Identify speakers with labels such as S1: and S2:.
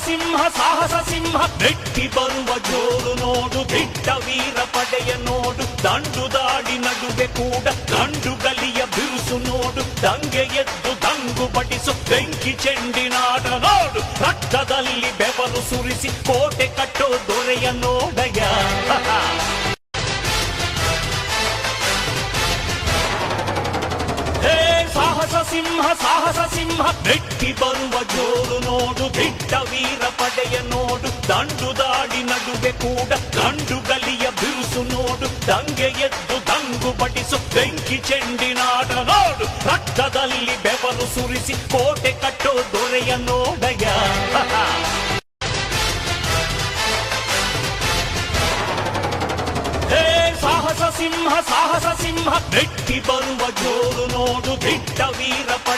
S1: ಸಿಂಹ ಸಾಹಸ ಸಿಂಹ ಮೆಟ್ಟಿ ಬರುವ ಜೋರು ನೋಡು ದಿಟ್ಟ ವೀರ ಪಡೆಯ ನೋಡು ದಂಡು ದಾಡಿ ನಡುವೆ ಕೂಡ ಗಂಡು ಗಲಿಯ ಬಿರುಸು ನೋಡು ದಂಗೆ ಎದ್ದು ದಂಗು ಬಡಿಸು ಬೆಂಕಿ ಚೆಂಡಿನಾಟ ನೋಡು ರಕ್ತದಲ್ಲಿ ಬೆವರು ಸುರಿಸಿ ಕೋಟೆ ಕಟ್ಟೋ ದೊರೆಯ ನೋಡಯ ಹೇ ಸಾಹಸ ಸಿಂಹ ಸಾಹಸ ಸಿಂಹ ಮೆಟ್ಟಿ ಬರುವ ಜೋರು ನೋಡು ದಿಟ್ಟ ವೀರ ಪಡೆಯ ನೋಡು ದಂಡು ದಾಡಿ ನಡುವೆ ಕೂಡ ಗಂಡು ಗಲಿಯ ಬಿರುಸು ನೋಡು ದಂಗೆ ಎದ್ದು ದಂಗು ಬಡಿಸು ಬೆಂಕಿ ಚೆಂಡಿನಾಟ ನೋಡು ರಕ್ತದಲ್ಲಿ ಬೆವರು ಸುರಿಸಿ ಕೋಟೆ ಕಟ್ಟೋ ದೊರೆಯ ನೋಡಯ ಹೇ ಸಾಹಸ ಸಿಂಹ ಸಾಹಸ ಸಿಂಹ ಮೆಟ್ಟಿ ಬರುವ ಜೋರು ನೋಡು ದಿಟ್ಟ ವೀರ ಪಡೆ